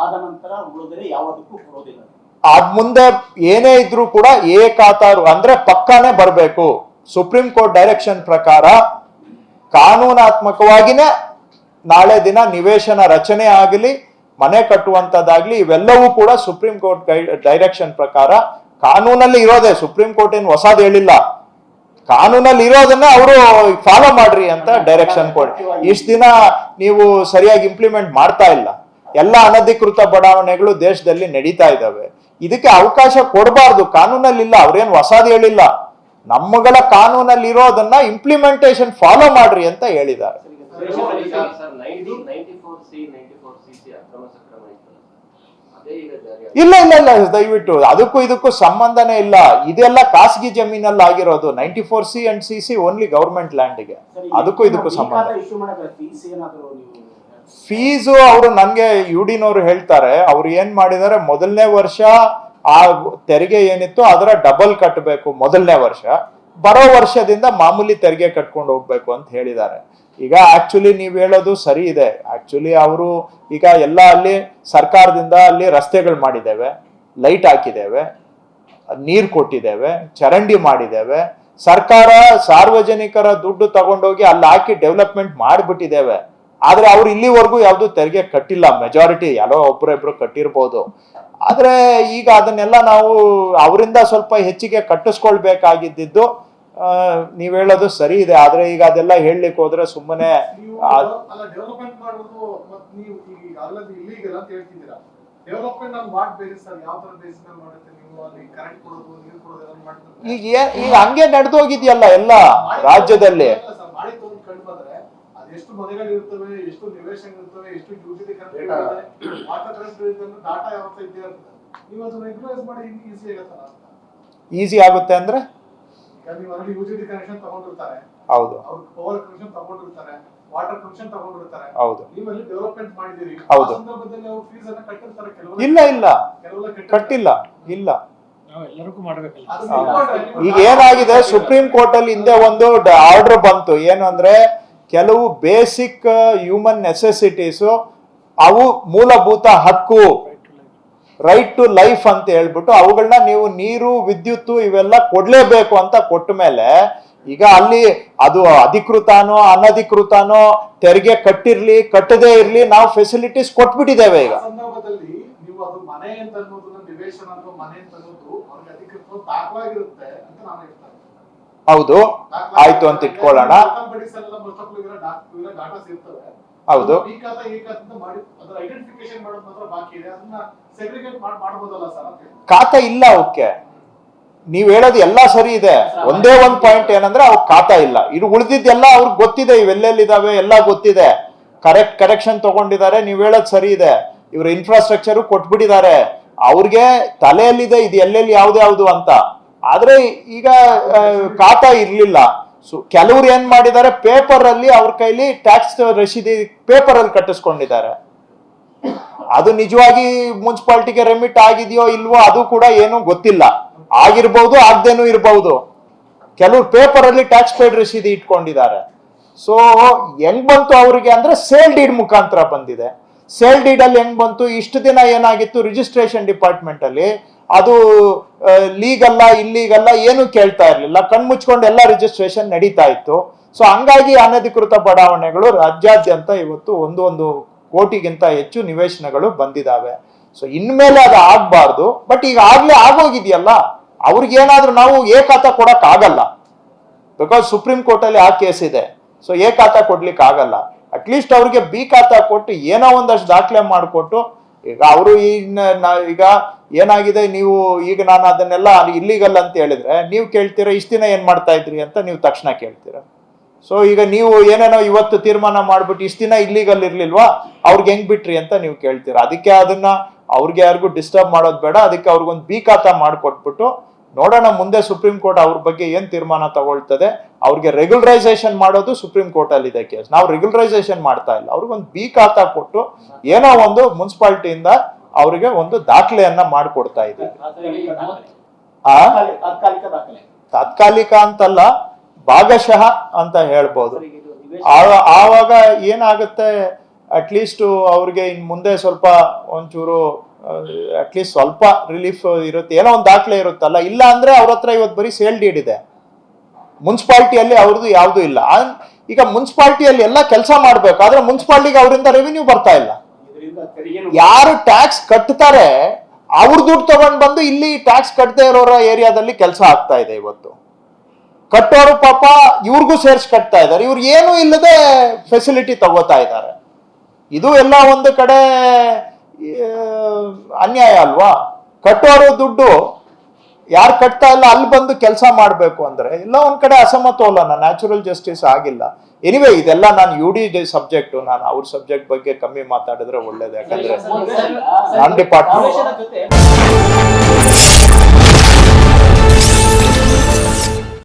ಆದ ನಂತರ ಉಳಿದರೆ ಯಾವುದಕ್ಕೂ ಕೊಡೋದಿಲ್ಲ ಅದ್ ಮುಂದೆ ಏನೇ ಇದ್ರೂ ಕೂಡ ಏಕಾತಾರು ಅಂದ್ರೆ ಪಕ್ಕಾನೇ ಬರಬೇಕು. ಸುಪ್ರೀಂ ಕೋರ್ಟ್ ಡೈರೆಕ್ಷನ್ ಪ್ರಕಾರ ಕಾನೂನಾತ್ಮಕವಾಗಿನೇ ನಾಳೆ ದಿನ ನಿವೇಶನ ರಚನೆ ಆಗಲಿ ಮನೆ ಕಟ್ಟುವಂತದ್ದಾಗ್ಲಿ ಇವೆಲ್ಲವೂ ಕೂಡ ಸುಪ್ರೀಂ ಕೋರ್ಟ್ ಡೈರೆಕ್ಷನ್ ಪ್ರಕಾರ ಕಾನೂನಲ್ಲಿ ಇರೋದೇ. ಸುಪ್ರೀಂ ಕೋರ್ಟ್ ಏನು ಹೊಸದು ಹೇಳಿಲ್ಲ. ಕಾನೂನಲ್ಲಿ ಇರೋದನ್ನ ಅವರು ಫಾಲೋ ಮಾಡ್ರಿ ಅಂತ ಡೈರೆಕ್ಷನ್ ಕೊಡಿ ಇಷ್ಟ ದಿನ ನೀವು ಸರಿಯಾಗಿ ಇಂಪ್ಲಿಮೆಂಟ್ ಮಾಡ್ತಾ ಇಲ್ಲ. ಎಲ್ಲ ಅನಧಿಕೃತ ಬಡಾವಣೆಗಳು ದೇಶದಲ್ಲಿ ನಡೀತಾ ಇದ್ದಾವೆ. ಇದಕ್ಕೆ ಅವಕಾಶ ಕೊಡಬಾರ್ದು. ಕಾನೂನಲ್ಲಿ ಇಲ್ಲ ಅವ್ರೇನು ಹೊಸದು ಹೇಳಿಲ್ಲ. ನಮ್ಮಗಳ ಕಾನೂನಲ್ಲಿ ಇರೋದನ್ನ ಇಂಪ್ಲಿಮೆಂಟೇಷನ್ ಫಾಲೋ ಮಾಡ್ರಿ ಅಂತ ಹೇಳಿದ್ದಾರೆ. ಇಲ್ಲ ಇಲ್ಲ ಇಲ್ಲ ದಯವಿಟ್ಟು ಅದಕ್ಕೂ ಇದಕ್ಕೂ ಸಂಬಂಧನೇ ಇಲ್ಲ. ಇದೆಲ್ಲ ಖಾಸಗಿ ಜಮೀನಲ್ಲಿ ಆಗಿರೋದು ninety four C and C C only government ಲ್ಯಾಂಡ್ಗೆ ಅದಕ್ಕೂ ಇದಕ್ಕೂ ಸಂಬಂಧ. ಫೀಸು ಅವರು ನನಗೆ ಯುಡಿನವರು ಹೇಳ್ತಾರೆ ಅವ್ರು ಏನ್ ಮಾಡಿದ್ದಾರೆ ಮೊದಲನೇ ವರ್ಷ ಆ ತೆರಿಗೆ ಏನಿತ್ತು ಅದರ ಡಬಲ್ ಕಟ್ಟಬೇಕು ಮೊದಲನೇ ವರ್ಷ. ಬರೋ ವರ್ಷದಿಂದ ಮಾಮೂಲಿ ತೆರಿಗೆ ಕಟ್ಕೊಂಡು ಹೋಗ್ಬೇಕು ಅಂತ ಹೇಳಿದ್ದಾರೆ. ಈಗ ಆಕ್ಚುಲಿ ನೀವು ಹೇಳೋದು ಸರಿ ಇದೆ. ಆಕ್ಚುಲಿ ಅವರು ಈಗ ಎಲ್ಲ ಅಲ್ಲಿ ಸರ್ಕಾರದಿಂದ ಅಲ್ಲಿ ರಸ್ತೆಗಳು ಮಾಡಿದ್ದೇವೆ ಲೈಟ್ ಹಾಕಿದ್ದೇವೆ, ನೀರು ಕೊಟ್ಟಿದ್ದೇವೆ, ಚರಂಡಿ ಮಾಡಿದ್ದೇವೆ. ಸರ್ಕಾರ ಸಾರ್ವಜನಿಕರ ದುಡ್ಡು ತಗೊಂಡೋಗಿ ಅಲ್ಲಿ ಹಾಕಿ ಡೆವಲಪ್ಮೆಂಟ್ ಮಾಡಿಬಿಟ್ಟಿದ್ದೇವೆ. ಆದ್ರೆ ಅವ್ರು ಇಲ್ಲಿವರೆಗೂ ಯಾವುದು ತೆರಿಗೆ ಕಟ್ಟಿಲ್ಲ. ಮೆಜಾರಿಟಿ ಎಲ್ಲೋ ಒಬ್ರೊಬ್ರು ಕಟ್ಟಿರ್ಬೋದು. ಆದ್ರೆ ಈಗ ಅದನ್ನೆಲ್ಲ ನಾವು ಅವರಿಂದ ಸ್ವಲ್ಪ ಹೆಚ್ಚಿಗೆ ಕಟ್ಟಿಸ್ಕೊಳ್ಬೇಕಾಗಿದ್ದು ನೀವ್ ಹೇಳೋದು ಸರಿ ಇದೆ ಆದ್ರೆ ಈಗ ಅದೆಲ್ಲ ಹೇಳಲಿಕ್ಕೆ ಹೋದ್ರೆ ಸುಮ್ಮನೆ ಆ- ಡೆವಲಪ್ಮೆಂಟ್ ಮಾಡೋದು ಮತ್ ನೀವು ಈಗ ಈಗ ಹಂಗೆ ನಡೆದೋಗಿದ್ಯಲ್ಲ ಎಲ್ಲ ರಾಜ್ಯದಲ್ಲಿ. ಮನೆಗಳು ಇರ್ತವೆ ಎಷ್ಟು ನಿವೇಶನ ಇರ್ತವೆ ಎಷ್ಟು ಯುಟಿಲಿಟಿ ಕರೆಂಟ್ Data. ಇರ್ತವೆ ವಾಟರ್ ಕರೆಂಟ್ ಇರ್ತವೆ ಡಾಟಾ ಯಾವತ್ತ ಇದ್ದೇ ನೀವು ಅದನ್ನ ರೆಗ್ಯುಲೈಸ್ ಮಾಡಿ ಈಸಿ ಆಗತ್ತಲ್ಲ ಅಂತ. ಈಸಿ ಆಗುತ್ತೆ ಅಂದ್ರೆ? ಹೌದು. ಅವ್ರು ಪವರ್ ಕನೆಕ್ಷನ್ ತಗೊಂಡಿರ್ತಾರೆ ವಾಟರ್ ಕನೆಕ್ಷನ್ ತಗೊಂಡಿರ್ತಾರೆ. ಹೌದು. ನೀವಲ್ಲಿ ಡೆವಲಪ್ಮೆಂಟ್ ಮಾಡಿದಿರಿ ಹೌದು. ಸಂದರ್ಭದಲ್ಲಿ ಅವ್ರು ಫೀಸ್ ಅನ್ನ ಕಟ್ಟಿರ್ತಾರೆ ಕೆಲವರು ಇಲ್ಲ ಇಲ್ಲ. ಕಟ್ಟಿಲ್ಲ ಇಲ್ಲ. ಈಗ ಏನಾಗಿದೆ? ಸುಪ್ರೀಂ ಕೋರ್ಟ್ ಅಲ್ಲಿ ಹಿಂದೆ ಒಂದು ಆರ್ಡರ್ ಬಂತು. ಏನು ಅಂದ್ರೆ ಕೆಲವು ಬೇಸಿಕ್ ಹ್ಯೂಮನ್ ನೆಸೆಸಿಟೀಸ್ ಅವು ಮೂಲಭೂತ ಹಕ್ಕು. ರೈಟ್ ಟು ಲೈಫ್ ಅಂತ ಹೇಳ್ಬಿಟ್ಟು ಅವುಗಳನ್ನ ನೀವು ನೀರು ವಿದ್ಯುತ್ ಇವೆಲ್ಲ ಕೊಡ್ಲೇಬೇಕು ಅಂತ ಕೊಟ್ಟ ಮೇಲೆ ಈಗ ಅಲ್ಲಿ ಅದು ಅಧಿಕೃತನೋ ಅನಧಿಕೃತನೋ ತೆರಿಗೆ ಕಟ್ಟಿರ್ಲಿ ಕಟ್ಟದೇ ಇರ್ಲಿ ನಾವು ಫೆಸಿಲಿಟೀಸ್ ಕೊಟ್ಬಿಟ್ಟಿದ್ದೇವೆ ಈಗ. ಹೌದು. ಆಯ್ತು ಅಂತ ಇಟ್ಕೊಳ್ಳೋಣ. ಹೌದು. ಖಾತ ಇಲ್ಲ ಅವಕ್ಕೆ ನೀವ್ ಹೇಳೋದು ಎಲ್ಲಾ ಸರಿ ಇದೆ. ಒಂದೇ ಒಂದ್ ಪಾಯಿಂಟ್ ಏನಂದ್ರೆ ಅವ್ರ ಖಾತಾ ಇಲ್ಲ. ಇದು ಉಳಿದಿದ್ದೆಲ್ಲ ಅವ್ರಿಗೆ ಗೊತ್ತಿದೆ ಇವೆಲ್ಲೆಲ್ಲಿದಾವೆ ಎಲ್ಲ ಗೊತ್ತಿದೆ. ಕರೆಕ್ಟ್ ಕರೆಕ್ಷನ್ ತಗೊಂಡಿದ್ದಾರೆ ನೀವ್ ಹೇಳೋದು ಸರಿ ಇದೆ. ಇವ್ರ ಇನ್ಫ್ರಾಸ್ಟ್ರಕ್ಚರ್ ಕೊಟ್ಬಿಟ್ಟಿದ್ದಾರೆ. ಅವ್ರಿಗೆ ತಲೆಯಲ್ಲಿದೆ ಇದು ಎಲ್ಲೆಲ್ಲಿ ಯಾವ್ದು ಯಾವ್ದು ಅಂತ. ಆದ್ರೆ ಈಗ ಖಾತಾ ಇರ್ಲಿಲ್ಲ. ಸೊ ಕೆಲವ್ರು ಏನ್ ಮಾಡಿದ್ದಾರೆ ಪೇಪರ್ ಅಲ್ಲಿ ಅವ್ರ ಕೈಲಿ ಟ್ಯಾಕ್ಸ್ ರಶೀದಿ ಪೇಪರ್ ಅಲ್ಲಿ ಕಟ್ಟಿಸ್ಕೊಂಡಿದ್ದಾರೆ. ಅದು ನಿಜವಾಗಿ ಮುನ್ಸಿಪಾಲ್ಟಿಗೆ ರೆಮಿಟ್ ಆಗಿದೆಯೋ ಇಲ್ವೋ ಅದು ಕೂಡ ಏನು ಗೊತ್ತಿಲ್ಲ. ಆಗಿರ್ಬಹುದು ಆಗ್ದೇನೂ ಇರಬಹುದು ಕೆಲವ್ರು ಪೇಪರ್ ಅಲ್ಲಿ ಟ್ಯಾಕ್ಸ್ ಪೇಡ್ ರಶೀದಿ ಇಟ್ಕೊಂಡಿದ್ದಾರೆ. ಸೊ ಹೆಂಗ್ ಬಂತು ಅವರಿಗೆ ಅಂದ್ರೆ ಸೇಲ್ ಡೀಡ್ ಮುಖಾಂತರ ಬಂದಿದೆ. ಸೇಲ್ ಡೀಡ್ ಅಲ್ಲಿ ಹೆಂಗ್ ಬಂತು? ಇಷ್ಟು ದಿನ ಏನಾಗಿತ್ತು? ರಿಜಿಸ್ಟ್ರೇಷನ್ ಡಿಪಾರ್ಟ್ಮೆಂಟ್ ಅಲ್ಲಿ ಅದು ಲೀಗಲ್ಲ ಇಲ್ಲಿಗಲ್ಲ ಏನು ಕೇಳ್ತಾ ಇರ್ಲಿಲ್ಲ. ಕಣ್ಮುಚ್ಕೊಂಡು ಎಲ್ಲ ರಿಜಿಸ್ಟ್ರೇಷನ್ ನಡೀತಾ ಇತ್ತು. ಸೊ ಹಂಗಾಗಿ ಅನಧಿಕೃತ ಬಡಾವಣೆಗಳು ರಾಜ್ಯಾದ್ಯಂತ ಇವತ್ತು ಒಂದು ಒಂದು ಕೋಟಿಗಿಂತ ಹೆಚ್ಚು ನಿವೇಶನಗಳು ಬಂದಿದಾವೆ. ಸೊ ಇನ್ಮೇಲೆ ಅದು ಆಗ್ಬಾರ್ದು. ಬಟ್ ಈಗ ಆಗ್ಲೇ ಆಗೋಗಿದೆಯಲ್ಲ? ಅವ್ರಿಗೆ ಏನಾದ್ರೂ ನಾವು ಏಕಾತ ಕೊಡಕ್ ಆಗಲ್ಲ. ಬಿಕಾಸ್ ಸುಪ್ರೀಂ ಕೋರ್ಟ್ ಅಲ್ಲಿ ಆ ಕೇಸ್ ಇದೆ. ಸೊ ಏಕಾತ ಕೊಡ್ಲಿಕ್ಕೆ ಆಗಲ್ಲ. ಅಟ್ಲೀಸ್ಟ್ ಅವ್ರಿಗೆ ಬಿ ಕೊಟ್ಟು ಏನೋ ಒಂದಷ್ಟು ದಾಖಲೆ ಮಾಡಿಕೊಟ್ಟು, ಈಗ ಅವರು ಈಗ ಏನಾಗಿದೆ? ನೀವು ಈಗ ನಾನು ಅದನ್ನೆಲ್ಲ ಇಲ್ಲಿಗಲ್ಲ ಅಂತ ಹೇಳಿದ್ರೆ, ನೀವು ಕೇಳ್ತೀರಾ, ಇಷ್ಟು ದಿನ ಏನ್ ಮಾಡ್ತಾ ಇದ್ರಿ ಅಂತ ನೀವು ತಕ್ಷಣ ಕೇಳ್ತೀರಾ? ಸೊ ಈಗ ನೀವು ಏನೇನೋ ಇವತ್ತು ತೀರ್ಮಾನ ಮಾಡ್ಬಿಟ್ಟು ಇಷ್ಟು ದಿನ ಇಲ್ಲಿಗಲ್ ಇರ್ಲಿಲ್ವಾ, ಅವ್ರಿಗೆ ಹೆಂಗ್ ಬಿಟ್ರಿ ಅಂತ ನೀವು ಕೇಳ್ತೀರಾ? ಅದಕ್ಕೆ ಅದನ್ನ ಅವ್ರಿಗೆ ಯಾರಿಗೂ ಡಿಸ್ಟರ್ಬ್ ಮಾಡೋದು ಬೇಡ, ಅದಕ್ಕೆ ಅವ್ರಿಗೊಂದು ಬೀಕಾತ ಮಾಡಿಕೊಟ್ಬಿಟ್ಟು ನೋಡೋಣ ಮುಂದೆ ಸುಪ್ರೀಂ ಕೋರ್ಟ್ ಅವ್ರ ಬಗ್ಗೆ ಏನ್ ತೀರ್ಮಾನ ತಗೊಳ್ತದೆ. ಅವ್ರಿಗೆ ರೆಗ್ಯುಲರೈಸೇಷನ್ ಮಾಡೋದು ಸುಪ್ರೀಂ ಕೋರ್ಟ್ ಅಲ್ಲಿ ಇದೆ ಕೇಸ್ ನಾವು ರೆಗ್ಯುಲರೈಸೇಷನ್ ಮಾಡ್ತಾ ಇಲ್ಲ. ಅವ್ರಿಗೊಂದು ಬೀಕಾತ ಕೊಟ್ಟು ಏನೋ ಒಂದು ಮುನ್ಸಿಪಾಲ್ಟಿಯಿಂದ ಅವರಿಗೆ ಒಂದು ದಾಖಲೆಯನ್ನ ಮಾಡಿಕೊಡ್ತಾ ಇದ್ದೀವಿ. ತಾತ್ಕಾಲಿಕ ಅಂತಲ್ಲ, ಭಾಗಶಃ ಅಂತ ಹೇಳ್ಬೋದು. ಆವಾಗ ಏನಾಗುತ್ತೆ ಅಟ್ಲೀಸ್ಟ್ ಅವ್ರಿಗೆ ಇನ್ ಮುಂದೆ ಸ್ವಲ್ಪ ಒಂಚೂರು ಅಟ್ಲೀಸ್ಟ್ ಸ್ವಲ್ಪ ರಿಲೀಫ್ ಇರುತ್ತೆ. ಏನೋ ಒಂದು ದಾಖಲೆ ಇರುತ್ತಲ್ಲ, ಇಲ್ಲ ಅಂದ್ರೆ ಅವ್ರ ಹತ್ರ ಇವತ್ತು ಬರೀ ಸೇಲ್ ಡೀಡ್ ಇದೆ. ಮುನ್ಸಿಪಾಲ್ಟಿಯಲ್ಲಿ ಅವ್ರದ್ದು ಯಾವುದು ಇಲ್ಲ. ಈಗ ಮುನ್ಸಿಪಾಲ್ಟಿಯಲ್ಲಿ ಎಲ್ಲ ಕೆಲಸ ಮಾಡ್ಬೇಕು, ಆದ್ರೆ ಮುನ್ಸಿಪಾಲ್ಟಿಗೆ ಅವರಿಂದ ರೆವಿನ್ಯೂ ಬರ್ತಾ ಇಲ್ಲ. ಯಾರು ಟ್ಯಾಕ್ಸ್ ಕಟ್ತಾರೆ, ಅವ್ರ ದುಡ್ಡು ತಗೊಂಡ್ ಬಂದು ಇಲ್ಲಿ ಟ್ಯಾಕ್ಸ್ ಕಟ್ಟದೆ ಇರೋರ ಏರಿಯಾದಲ್ಲಿ ಕೆಲಸ ಆಗ್ತಾ ಇದೆ ಇವತ್ತು. ಕಟ್ಟೋರು ಪಾಪ ಇವ್ರಿಗೂ ಸೇರ್ಸಿ ಕಟ್ತಾ ಇದ್ದಾರೆ. ಇವ್ರು ಏನು ಇಲ್ಲದೆ ಫೆಸಿಲಿಟಿ ತಗೋತಾ ಇದ್ದಾರೆ. ಇದು ಎಲ್ಲ ಒಂದು ಕಡೆ ಅನ್ಯಾಯ ಅಲ್ವಾ? ಕಟ್ಟೋರು ದುಡ್ಡು ಯಾರು ಕಟ್ತಾ ಇಲ್ಲ ಅಲ್ಲಿ ಬಂದು ಕೆಲಸ ಮಾಡಬೇಕು ಅಂದ್ರೆ ಇಲ್ಲ ಒಂದು ಕಡೆ ಅಸಮತೋಲನ ನ್ಯಾಚುರಲ್ ಜಸ್ಟಿಸ್ ಆಗಿಲ್ಲ. ಎನಿವೆ ಇದೆಲ್ಲ ನಾನು ಯು ಡಿ ಸಬ್ಜೆಕ್ಟ್ ನಾನು ಅವ್ರ ಸಬ್ಜೆಕ್ಟ್ ಬಗ್ಗೆ ಕಮ್ಮಿ ಮಾತಾಡಿದ್ರೆ ಒಳ್ಳೇದು. ಯಾಕಂದ್ರೆ ನಾನ್ ಡಿಪಾರ್ಟ್ಮೆಂಟ್